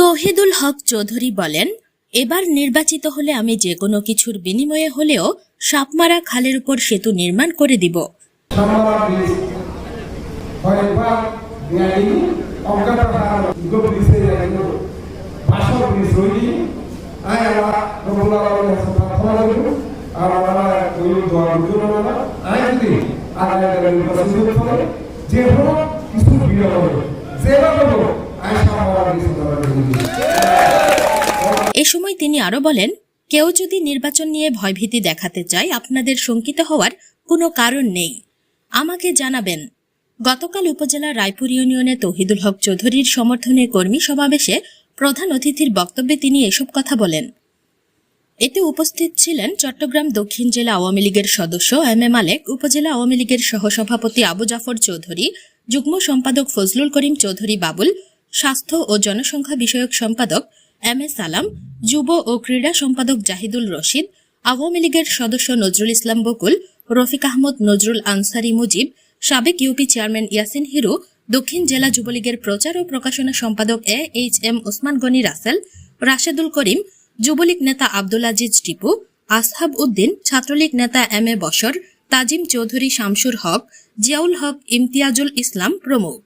তহিদুল হক চৌধুরী বলেন, এবার নির্বাচিত হলে আমি যে কোনো কিছুর বিনিময়ে হলেও সাপমারা খালের উপর সেতু নির্মাণ করে দিব। কিছু হবে এ সময় তিনি আরও বলেন, কেউ যদি নির্বাচন নিয়ে ভয়ভীতি দেখাতে চায়, আপনাদের শঙ্কিত হওয়ার কোনো কারণ নেই। আমাকে জানাবেন। গতকাল উপজেলার রায়পুর ইউনিয়নে তহিদুল হক চৌধুরীর সমর্থনে কর্মী সমাবেশে প্রধান অতিথির বক্তব্যে তিনি এসব কথা বলেন। এতে উপস্থিত ছিলেন চট্টগ্রাম দক্ষিণ জেলা আওয়ামী লীগের সদস্য এম এ মালেক উপজেলা আওয়ামী লীগের সহসভাপতি আবু জাফর চৌধুরী, যুগ্ম সম্পাদক ফজলুল করিম চৌধুরী বাবুল, স্বাস্থ্য ও জনসংখ্যা বিষয়ক সম্পাদক এম এ সালাম, যুব ও ক্রীড়া সম্পাদক জাহিদুল রশিদ, আওয়ামী লীগের সদস্য নজরুল ইসলাম বকুল, রফিক আহমদ, নজরুল আনসারি মুজিব, সাবেক ইউপি চেয়ারম্যান ইয়াসিন হিরু, দক্ষিণ জেলা যুবলীগের প্রচার ও প্রকাশনা সম্পাদক A H M Osman Gani Rasel, Rashedul Karim, Jubo League নেতা আব্দুল আজিজ টিপু, আসহাব উদ্দিন, ছাত্রলীগ নেতা এম এ বশর, তাজিম চৌধুরী শামসুর হক, জিয়াউল হক ইমতিয়াজুল ইসলাম প্রমুখ।